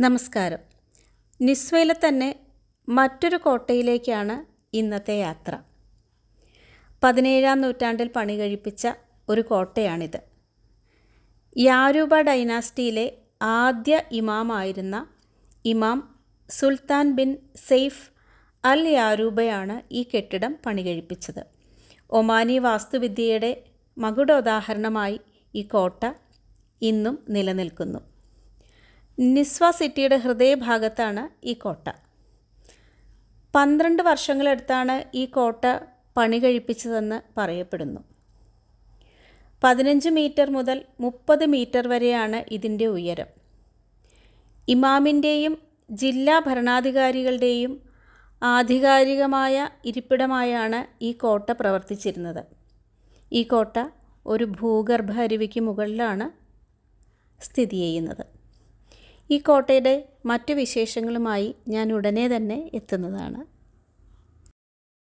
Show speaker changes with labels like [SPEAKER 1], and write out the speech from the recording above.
[SPEAKER 1] നമസ്കാരം. നിസ്വയിലെ തന്നെ മറ്റൊരു കോട്ടയിലേക്കാണ് ഇന്നത്തെ യാത്ര. പതിനേഴാം നൂറ്റാണ്ടിൽ പണി കഴിപ്പിച്ച ഒരു കോട്ടയാണിത്. യാരൂബ ഡൈനാസ്റ്റിയിലെ ആദ്യ ഇമാമായിരുന്ന ഇമാം സുൽത്താൻ ബിൻ സെയ്ഫ് അൽ യാരൂബയാണ് ഈ കെട്ടിടം പണി കഴിപ്പിച്ചത്. ഒമാനി വാസ്തുവിദ്യയുടെ മകുടോദാഹരണമായി ഈ കോട്ട ഇന്നും നിലനിൽക്കുന്നു. നിസ്വ സിറ്റിയുടെ ഹൃദയഭാഗത്താണ് ഈ കോട്ട. പന്ത്രണ്ട് വർഷങ്ങളെടുത്താണ് ഈ കോട്ട പണി കഴിപ്പിച്ചതെന്ന് പറയപ്പെടുന്നു. പതിനഞ്ച് മീറ്റർ മുതൽ മുപ്പത് മീറ്റർ വരെയാണ് ഇതിന്റെ ഉയരം. ഇമാമിന്റെയും ജില്ലാ ഭരണാധികാരികളുടെയും ആധികാരികമായ ഇരിപ്പിടമായാണ് ഈ കോട്ട പ്രവർത്തിച്ചിരുന്നത്. ഈ കോട്ട ഒരു ഭൂഗർഭ അരുവിക്ക് മുകളിലാണ് സ്ഥിതി ചെയ്യുന്നത്. ഈ കോട്ടയുടെ മറ്റു വിശേഷങ്ങളുമായി ഞാൻ ഉടനെ തന്നെ എത്തുന്നതാണ്.